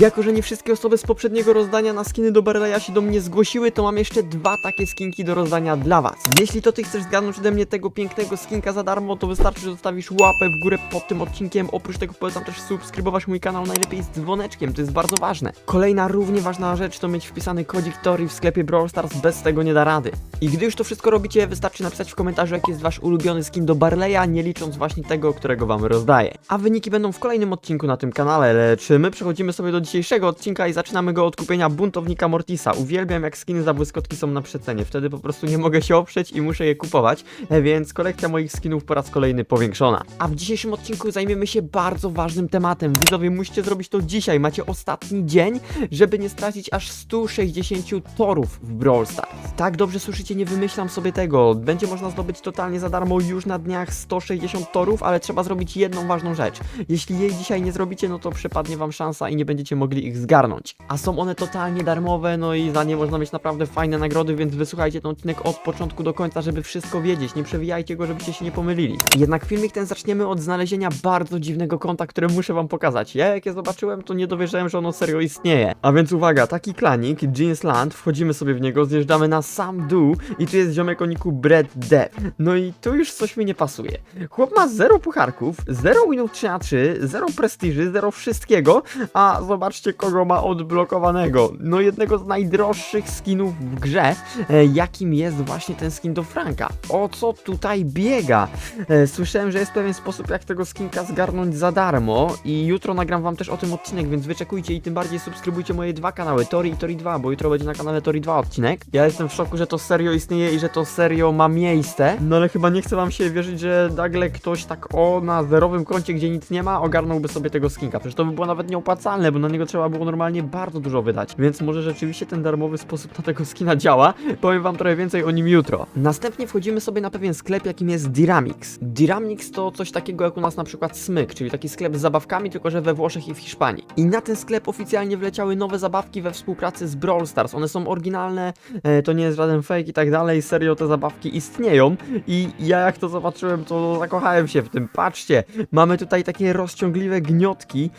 Jako, że nie wszystkie osoby z poprzedniego rozdania na skiny do Barleya się do mnie zgłosiły, to mam jeszcze dwa takie skinki do rozdania dla was. Jeśli to ty chcesz zgarnąć ode mnie tego pięknego skinka za darmo, to wystarczy, że zostawisz łapę w górę pod tym odcinkiem. Oprócz tego polecam też subskrybować mój kanał najlepiej z dzwoneczkiem, to jest bardzo ważne. Kolejna równie ważna rzecz to mieć wpisany kodzik Tori w sklepie Brawl Stars, bez tego nie da rady. I gdy już to wszystko robicie, wystarczy napisać w komentarzu, jaki jest wasz ulubiony skin do Barleya, nie licząc właśnie tego, którego wam rozdaję. A wyniki będą w kolejnym odcinku na tym kanale, lecz my przechodzimy sobie do dzisiejszego odcinka i zaczynamy go od kupienia buntownika Mortisa. Uwielbiam jak skiny za błyskotki są na przecenie, wtedy po prostu nie mogę się oprzeć i muszę je kupować, e, więc kolekcja moich skinów po raz kolejny powiększona. A w dzisiejszym odcinku zajmiemy się bardzo ważnym tematem. Widzowie, musicie zrobić to dzisiaj, macie ostatni dzień, żeby nie stracić aż 160 torów w Brawl Stars. Tak dobrze słyszycie, nie wymyślam sobie tego. Będzie można zdobyć totalnie za darmo już na dniach 160 torów, ale trzeba zrobić jedną ważną rzecz. Jeśli jej dzisiaj nie zrobicie, no to przypadnie wam szansa i nie będziecie mogli ich zgarnąć. A są one totalnie darmowe, no i za nie można mieć naprawdę fajne nagrody, więc wysłuchajcie ten odcinek od początku do końca, żeby wszystko wiedzieć. Nie przewijajcie go, żebyście się nie pomylili. Jednak filmik ten zaczniemy od znalezienia bardzo dziwnego konta, które muszę wam pokazać. Ja jak je zobaczyłem, to nie dowierzałem, że ono serio istnieje. A więc uwaga, taki klanik, Jeansland, wchodzimy sobie w niego, zjeżdżamy na sam dół i tu jest ziomek o niku Bread Dev. No i tu już coś mi nie pasuje. Chłop ma zero pucharków, zero winów 3 na 3, zero prestiży, zero wszystkiego, a zobaczcie kogo ma odblokowanego. No jednego z najdroższych skinów w grze, e, jakim jest właśnie ten skin do Franka. O co tutaj biega? E, słyszałem, że jest pewien sposób jak tego skinka zgarnąć za darmo i jutro nagram wam też o tym odcinek, więc wyczekujcie i tym bardziej subskrybujcie moje dwa kanały, Tori i Tori 2, bo jutro będzie na kanale Tori 2 odcinek. Ja jestem w szoku, że to serio istnieje i że to serio ma miejsce, no ale chyba nie chce wam się wierzyć, że nagle ktoś tak o na zerowym koncie, gdzie nic nie ma, ogarnąłby sobie tego skinka. Przecież to by było nawet nieopłacalne, bo na niego trzeba było normalnie bardzo dużo wydać. Więc może rzeczywiście ten darmowy sposób na tego skina działa. Powiem wam trochę więcej o nim jutro. Następnie wchodzimy sobie na pewien sklep, jakim jest Diramix. Diramix to coś takiego jak u nas na przykład Smyk, czyli taki sklep z zabawkami, tylko że we Włoszech i w Hiszpanii. I na ten sklep oficjalnie wleciały nowe zabawki we współpracy z Brawl Stars. One są oryginalne, e, to nie jest żaden fake i tak dalej. Serio te zabawki istnieją i ja jak to zobaczyłem, to zakochałem się w tym. Patrzcie, mamy tutaj takie rozciągliwe gniotki,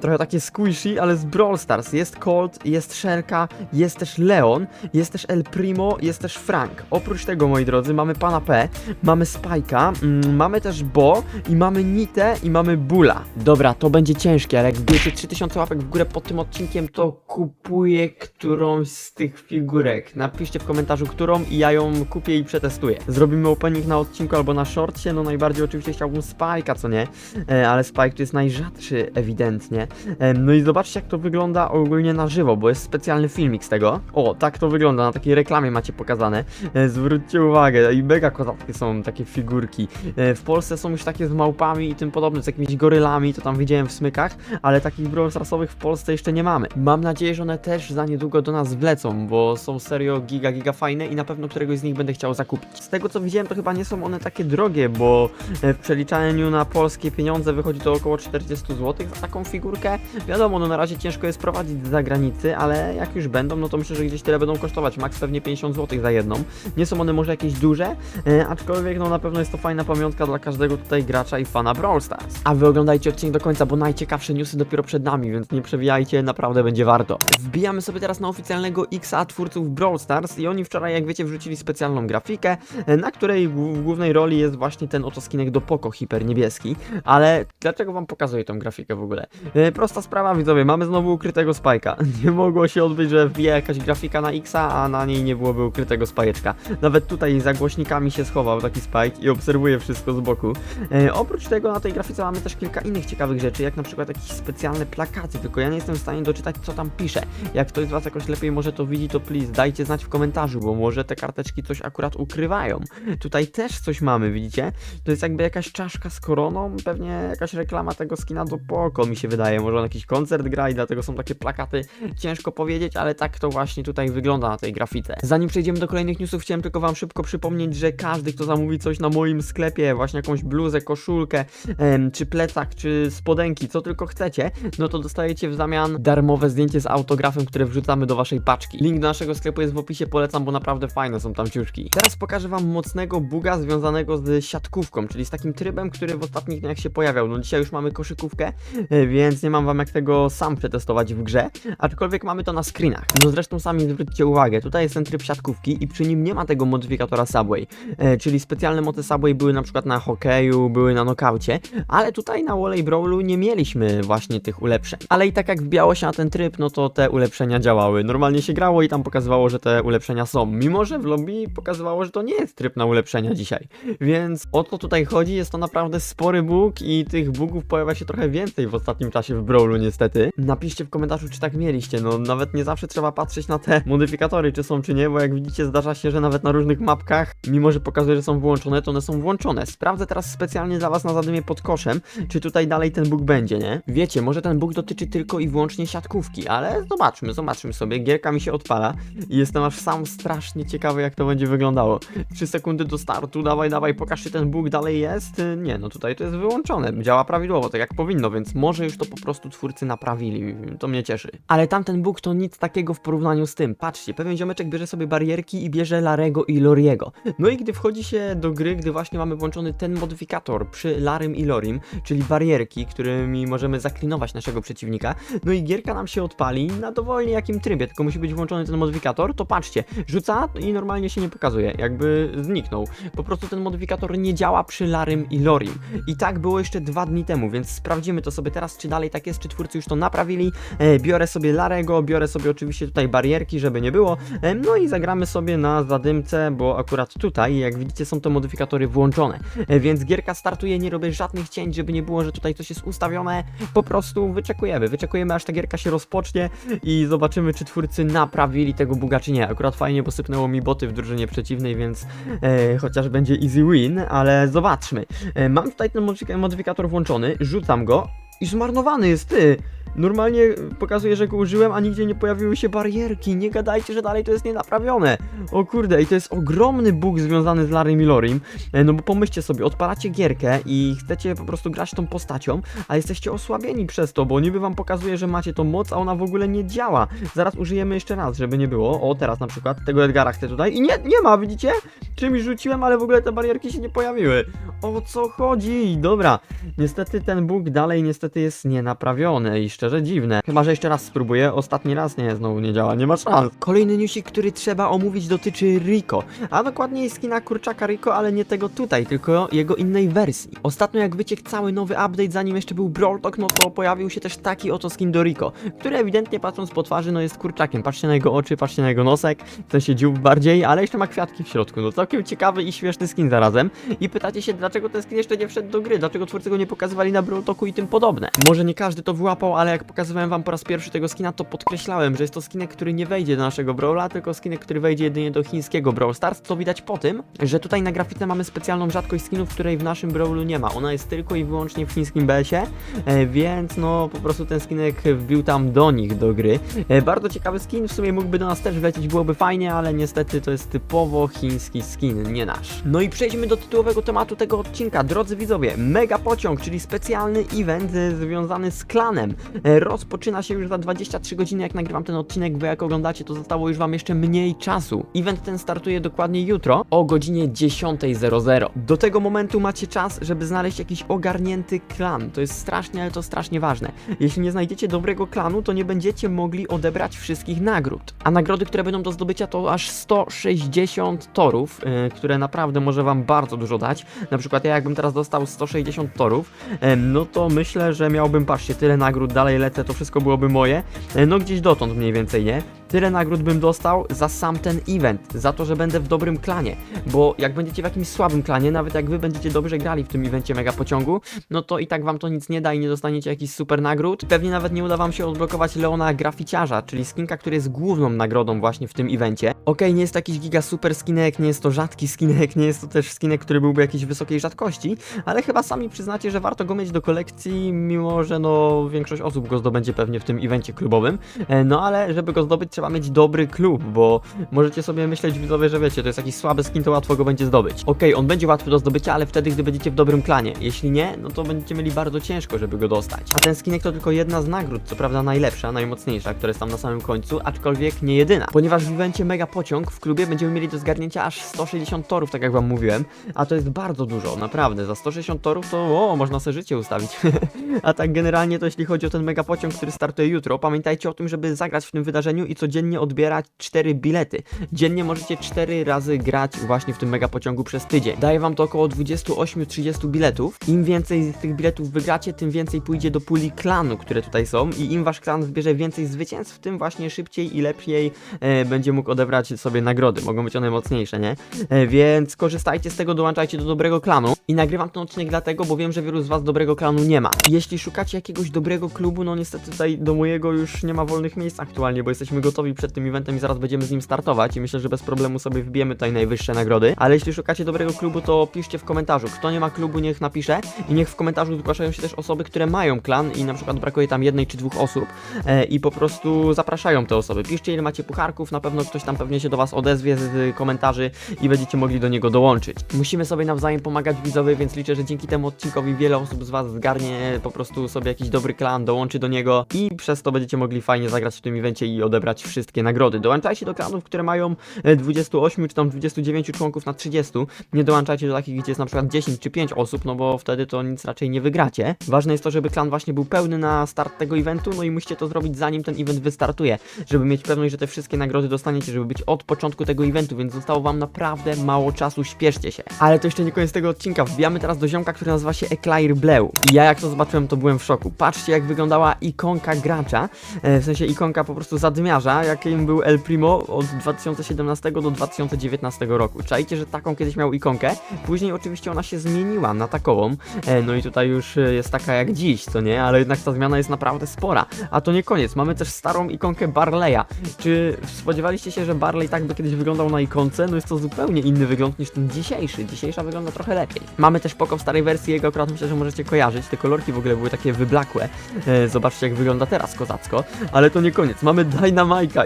trochę takie squishy, ale z Brawl Stars. Jest Colt, jest Shelka, jest też Leon, jest też El Primo, jest też Frank. Oprócz tego, moi drodzy, mamy Pana P, mamy Spike'a, mm, mamy też Bo i mamy Nitę i mamy Bula. Dobra, to będzie ciężkie, ale jak wbijecie 3000 łapek w górę pod tym odcinkiem, to kupuję którąś z tych figurek. Napiszcie w komentarzu, którą i ja ją kupię i przetestuję. Zrobimy opening na odcinku albo na shortcie, no najbardziej oczywiście chciałbym Spike'a, co nie? E, ale Spike tu jest najrzadszy ewidentnie. E, no i zobaczcie jak to wygląda ogólnie na żywo, bo jest specjalny filmik z tego. O, tak to wygląda, na takiej reklamie macie pokazane. E, zwróćcie uwagę, i mega kozackie są takie figurki. E, w Polsce są już takie z małpami i tym podobne, z jakimiś gorylami, to tam widziałem w smykach, ale takich Brawl w Polsce jeszcze nie mamy. Mam nadzieję, że one też za niedługo do nas wlecą, bo są serio giga, giga fajne i na pewno któregoś z nich będę chciał zakupić. Z tego co widziałem, to chyba nie są one takie drogie, bo e, w przeliczaniu na polskie pieniądze wychodzi to około 40 zł za taką figurkę. Wiadomo, no na razie ciężko jest prowadzić z zagranicy, ale jak już będą, no to myślę, że gdzieś tyle będą kosztować. Max pewnie 50 zł za jedną. Nie są one może jakieś duże, e, aczkolwiek no na pewno jest to fajna pamiątka dla każdego tutaj gracza i fana Brawl Stars. A wy oglądajcie odcinek do końca, bo najciekawsze newsy dopiero przed nami, więc nie przewijajcie, naprawdę będzie warto. Wbijamy sobie teraz na oficjalnego XA twórców Brawl Stars i oni wczoraj, jak wiecie, wrzucili specjalną grafikę, e, na której w głównej roli jest właśnie ten oto skinek do Poco hiper niebieski. Ale dlaczego wam pokazuję tą grafikę w ogóle? E, prosta sprawa, widzowie, mamy znowu ukrytego spajka. Nie mogło się odbyć, że wbije jakaś grafika na Xa, a na niej nie byłoby ukrytego spajeczka. Nawet tutaj za głośnikami się schował taki spike i obserwuje wszystko z boku. E, oprócz tego na tej grafice mamy też kilka innych ciekawych rzeczy, jak na przykład jakieś specjalne plakaty, tylko ja nie jestem w stanie doczytać co tam pisze. Jak ktoś z was jakoś lepiej może to widzi, to please dajcie znać w komentarzu, bo może te karteczki coś akurat ukrywają. Tutaj też coś mamy, widzicie? To jest jakby jakaś czaszka z koroną, pewnie jakaś reklama tego skina do Poco mi się wydaje, może on jakiś koncert gra i dlatego są takie plakaty, ciężko powiedzieć, ale tak to właśnie tutaj wygląda na tej grafice. Zanim przejdziemy do kolejnych newsów, chciałem tylko wam szybko przypomnieć, że każdy, kto zamówi coś na moim sklepie, właśnie jakąś bluzę, koszulkę, em, czy plecak, czy spodenki, co tylko chcecie, no to dostajecie w zamian darmowe zdjęcie z autografem, które wrzucamy do waszej paczki. Link do naszego sklepu jest w opisie, polecam, bo naprawdę fajne są tam ciuszki. Teraz pokażę wam mocnego buga związanego z siatkówką, czyli z takim trybem, który w ostatnich dniach się pojawiał. No dzisiaj już mamy koszykówkę, e, więc nie mam wam jak tego sam przetestować w grze, aczkolwiek mamy to na screenach. No zresztą sami zwróćcie uwagę, tutaj jest ten tryb siatkówki i przy nim nie ma tego modyfikatora Subway, e, czyli specjalne mocy Subway były na przykład na hokeju, były na nokaucie, ale tutaj na Volley Brawlu nie mieliśmy właśnie tych ulepszeń. Ale i tak jak wbijało się na ten tryb, no to te ulepszenia działały. Normalnie się grało i tam pokazywało, że te ulepszenia są, mimo że w lobby pokazywało, że to nie jest tryb na ulepszenia dzisiaj. Więc o co tutaj chodzi, jest to naprawdę spory bóg i tych bugów pojawia się trochę więcej w ostatnim czasie w Brawlu niestety. Napiszcie w komentarzu, czy tak mieliście, no nawet nie zawsze trzeba patrzeć na te modyfikatory, czy są, czy nie, bo jak widzicie zdarza się, że nawet na różnych mapkach, mimo że pokazuje, że są włączone, to one są włączone. Sprawdzę teraz specjalnie dla was na zadymie pod koszem, czy tutaj dalej ten bóg będzie, nie? Wiecie, może ten bóg dotyczy tylko i wyłącznie siatkówki, ale zobaczmy, zobaczmy sobie. Gierka mi się odpala i jestem aż sam strasznie ciekawy, jak to będzie wyglądało. 3 sekundy do startu, dawaj, dawaj, pokaż, czy ten bóg dalej jest. Y, Nie, no tutaj to jest wyłączone, działa prawidłowo, tak jak powinno, więc może już to po prostu twórcy naprawili, to mnie cieszy. Ale tamten bóg to nic takiego w porównaniu z tym. Patrzcie, pewien ziomeczek bierze sobie barierki i bierze Larego i Loriego. No i gdy wchodzi się do gry, gdy właśnie mamy włączony ten modyfikator przy Larym i Lorim, czyli barierki, którymi możemy zaklinować naszego przeciwnika, no i gierka nam się odpali na dowolnie jakim trybie, tylko musi być włączony ten modyfikator, to patrzcie, rzuca i normalnie się nie pokazuje, jakby zniknął. Po prostu ten modyfikator nie działa przy Larym i Lorim. I tak było jeszcze dwa dni temu, więc sprawdzimy to sobie teraz, czy dalej tak jest, czy twórcy już to naprawili. E, biorę sobie Larego, biorę sobie oczywiście tutaj barierki, żeby nie było, e, no i zagramy sobie na zadymce, bo akurat tutaj, jak widzicie, są te modyfikatory włączone. E, więc gierka startuje, nie robię żadnych cięć, żeby nie było, że tutaj coś jest ustawione, po prostu wyczekujemy, wyczekujemy aż ta gierka się rozpocznie i zobaczymy, czy twórcy naprawili tego buga, czy nie. Akurat fajnie, bo sypnęło mi boty w drużynie przeciwnej, więc e, chociaż będzie easy win, ale zobaczmy. E, mam tutaj ten modyfik- modyfikator włączony, rzucam go i zmarnowany jest, ty! Normalnie pokazuje, że go użyłem, a nigdzie nie pojawiły się barierki. Nie gadajcie, że dalej to jest nienaprawione. O kurde, i to jest ogromny bóg związany z Larrym i Lorim. E, No bo pomyślcie sobie, odpalacie gierkę i chcecie po prostu grać tą postacią, a jesteście osłabieni przez to, bo niby wam pokazuje, że macie tą moc, a ona w ogóle nie działa. Zaraz użyjemy jeszcze raz, żeby nie było. O, teraz na przykład tego Edgara chcę tutaj i nie, nie ma, widzicie? Czymś rzuciłem, ale w ogóle te barierki się nie pojawiły. O co chodzi? Dobra, niestety ten bóg dalej niestety jest nienaprawiony i szczerze dziwne. Chyba, że jeszcze raz spróbuję. Ostatni raz nie, znowu nie działa, nie ma szans. Kolejny newsik, który trzeba omówić dotyczy Rico, a dokładniej skina kurczaka Rico, ale nie tego tutaj, tylko jego innej wersji. Ostatnio jak wyciekł cały nowy update, zanim jeszcze był Brawl Talk, no to pojawił się też taki oto skin do Rico, który ewidentnie patrząc po twarzy, no jest kurczakiem. Patrzcie na jego oczy, patrzcie na jego nosek, w sensie dziób bardziej, ale jeszcze ma kwiatki w środku. No całkiem ciekawy i śmieszny skin zarazem. I pytacie się, dlaczego ten skin jeszcze nie wszedł do gry, dlaczego twórcy go nie pokazywali na Brawl Talku i tym podobne. Może nie każdy to wyłapał, ale jak pokazywałem wam po raz pierwszy tego skina, to podkreślałem, że jest to skinek, który nie wejdzie do naszego Brawla, tylko skinek, który wejdzie jedynie do chińskiego Brawl Stars. To widać po tym, że tutaj na grafice mamy specjalną rzadkość skinów, której w naszym Brawlu nie ma. Ona jest tylko i wyłącznie w chińskim BS-ie, e, więc no po prostu ten skinek wbił tam do nich do gry. E, bardzo ciekawy skin, w sumie mógłby do nas też wlecieć, byłoby fajnie, ale niestety to jest typowo chiński skin, nie nasz. No i przejdźmy do tytułowego tematu tego odcinka. Drodzy widzowie, mega pociąg, czyli specjalny event e, związany z klanem. E, rozpoczyna się już za 23 godziny, jak nagrywam ten odcinek, bo jak oglądacie, to zostało już wam jeszcze mniej czasu. Event ten startuje dokładnie jutro o godzinie 10.00. Do tego momentu macie czas, żeby znaleźć jakiś ogarnięty klan. To jest strasznie, ale to strasznie ważne. Jeśli nie znajdziecie dobrego klanu, to nie będziecie mogli odebrać wszystkich nagród. A nagrody, które będą do zdobycia, to aż 160 torów, yy, które naprawdę może wam bardzo dużo dać. Na przykład ja jakbym teraz dostał 160 torów, e, no to myślę, że miałbym, patrzcie, tyle nagród, dalej lecę, to wszystko byłoby moje. E, No gdzieś dotąd mniej więcej, nie? Tyle nagród bym dostał za sam ten event, za to, że będę w dobrym klanie, bo jak będziecie w jakimś słabym klanie, nawet jak wy będziecie dobrze grali w tym evencie mega pociągu, no to i tak wam to nic nie da i nie dostaniecie jakichś super nagród. Pewnie nawet nie uda wam się odblokować Leona Graficiarza, czyli skinka, który jest główną nagrodą właśnie w tym evencie. Okej, nie jest to jakiś giga super skinek, nie jest to rzadki skinek, nie jest to też skinek, który byłby jakiejś wysokiej rzadkości, ale chyba sami przyznacie, że warto go mieć do kolekcji, mimo że no większość osób go zdobędzie pewnie w tym evencie klubowym. E, No ale żeby go zdobyć, trzeba mieć dobry klub, bo możecie sobie myśleć widzowie, że wiecie, to jest jakiś słaby skin, to łatwo go będzie zdobyć. Okej, on będzie łatwy do zdobycia, ale wtedy, gdy będziecie w dobrym klanie. Jeśli nie, no to będziecie mieli bardzo ciężko, żeby go dostać. A ten skinek to tylko jedna z nagród, co prawda najlepsza, najmocniejsza, która jest tam na samym końcu, aczkolwiek nie jedyna. Ponieważ w evencie Mega Pociąg w klubie będziemy mieli do zgarnięcia aż 160 torów, tak jak wam mówiłem, a to jest bardzo dużo, naprawdę. Za 160 torów to o, można sobie życie ustawić. a tak generalnie to jeśli chodzi o ten Mega Pociąg, który startuje jutro, pamiętajcie o tym, żeby zagrać w tym wydarzeniu i codziennie odbierać 4 bilety. Dziennie możecie 4 razy grać właśnie w tym Mega Pociągu przez tydzień. Daje wam to około 28-30 biletów. Im więcej z tych biletów wygracie, tym więcej pójdzie do puli klanu, które tutaj są i im wasz klan zbierze więcej zwycięstw, tym właśnie szybciej i lepiej e, będzie mógł odebrać sobie nagrody. Mogą być one mocniejsze, nie? E, więc korzystajcie z tego, dołączajcie do dobrego klanu. I nagrywam ten odcinek dlatego, bo wiem, że wielu z was dobrego klanu nie ma. Jeśli szukacie jakiegoś dobrego klubu, no niestety tutaj do mojego już nie ma wolnych miejsc aktualnie, bo jesteśmy gotowi przed tym eventem i zaraz będziemy z nim startować i myślę, że bez problemu sobie wbijemy tutaj najwyższe nagrody. Ale jeśli szukacie dobrego klubu, to piszcie w komentarzu. Kto nie ma klubu, niech napisze i niech w komentarzu zgłaszają się też osoby, które mają klan i na przykład brakuje tam jednej czy dwóch osób e, i po prostu zapraszają te osoby. Piszcie ile macie pucharków, na pewno ktoś tam pewnie się do was odezwie z komentarzy i będziecie mogli do niego dołączyć. Musimy sobie nawzajem pomagać widzowie, więc liczę, że dzięki temu odcinkowi wiele osób z was zgarnie po prostu sobie jakiś dobry klan, dołączy do niego i przez to będziecie mogli fajnie zagrać w tym evencie i odebrać wszystkie nagrody. Dołączajcie do klanów, które mają e, 28 czy tam 29 członków na 30. Nie dołączajcie do takich, gdzie jest na przykład 10 czy 5 osób, no bo wtedy to nic raczej nie wygracie. Ważne jest to, żeby klan właśnie był pełny na start tego eventu, no i musicie to zrobić zanim ten event wystartuje, żeby mieć pewność, że te wszystkie nagrody dostaniecie, żeby być od początku tego eventu, więc zostało wam naprawdę mało czasu, śpieszcie się. Ale to jeszcze nie koniec tego odcinka, wbijamy teraz do ziomka, który nazywa się Eclair Bleu. I ja jak to zobaczyłem, to byłem w szoku. Patrzcie jak wyglądała ikonka gracza, e, w sensie ikonka po prostu zadmiarza, jakim był El Primo od 2017 do 2019 roku. Czajcie, że taką kiedyś miał ikonkę, później oczywiście ona się zmieniła na takową, e, no i tutaj już e, jest taka jak dziś, co nie? Ale jednak ta zmiana jest naprawdę spora. A to nie koniec, mamy też starą ikonkę Barleya. Czy spodziewaliście się, że Barley tak by kiedyś wyglądał na ikonce? No jest to zupełnie inny wygląd niż ten dzisiejszy. Dzisiejsza wygląda trochę lepiej. Mamy też poko w starej wersji, jego akurat myślę, że możecie kojarzyć. Te kolorki w ogóle były takie wyblakłe. E, zobaczcie jak wygląda teraz kozacko. Ale to nie koniec, mamy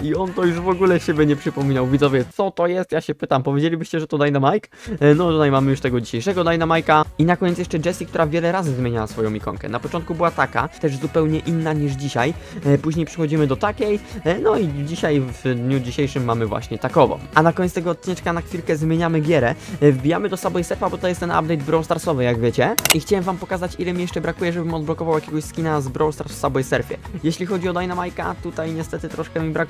I on to już w ogóle siebie nie przypominał. Widzowie, co to jest? Ja się pytam, powiedzielibyście, że to Dynamike? E, no tutaj mamy już tego dzisiejszego Dynamike'a. I na koniec jeszcze Jessie, która wiele razy zmieniała swoją ikonkę. Na początku była taka, też zupełnie inna niż dzisiaj. E, później przechodzimy do takiej, e, no i dzisiaj w dniu dzisiejszym mamy właśnie takową. A na koniec tego odcineczka na chwilkę zmieniamy gierę. Wbijamy do Subway Surfa, bo to jest ten update Brawl Starsowy, jak wiecie. I chciałem wam pokazać, ile mi jeszcze brakuje, żebym odblokował jakiegoś skina z Brawl Stars w Subway Surfie. Jeśli chodzi o Dynamike'a, tutaj niestety troszkę mi brakuje,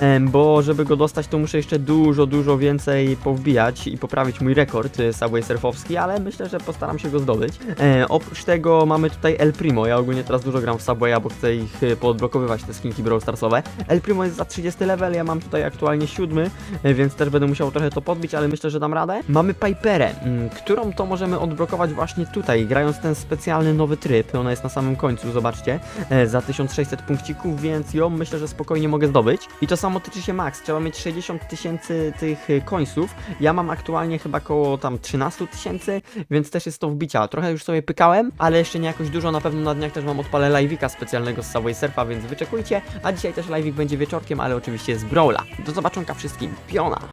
em, bo żeby go dostać, to muszę jeszcze dużo, dużo więcej powbijać i poprawić mój rekord e, Subway Surfowski, ale myślę, że postaram się go zdobyć. E, oprócz tego mamy tutaj El Primo. Ja ogólnie teraz dużo gram w Subwaya, bo chcę ich e, poodblokowywać, te skinki Brawl Starsowe. El Primo jest za 30 level, ja mam tutaj aktualnie 7, e, więc też będę musiał trochę to podbić, ale myślę, że dam radę. Mamy Piperę, mm, którą to możemy odblokować właśnie tutaj, grając ten specjalny nowy tryb. Ona jest na samym końcu, zobaczcie, za 1600 punkcików, więc ją myślę, że spokojnie mogę zdobyć. I to samo tyczy się max, trzeba mieć 60 tysięcy tych e, końców. Ja mam aktualnie chyba koło tam 13 tysięcy, więc też jest to wbicia. Trochę już sobie pykałem, ale jeszcze nie jakoś dużo, na pewno na dniach też wam odpalę live'ika specjalnego z Subway Surfa, więc wyczekujcie. A dzisiaj też live'ik będzie wieczorkiem, ale oczywiście z Brawla. Do zobaczonka wszystkim, piona!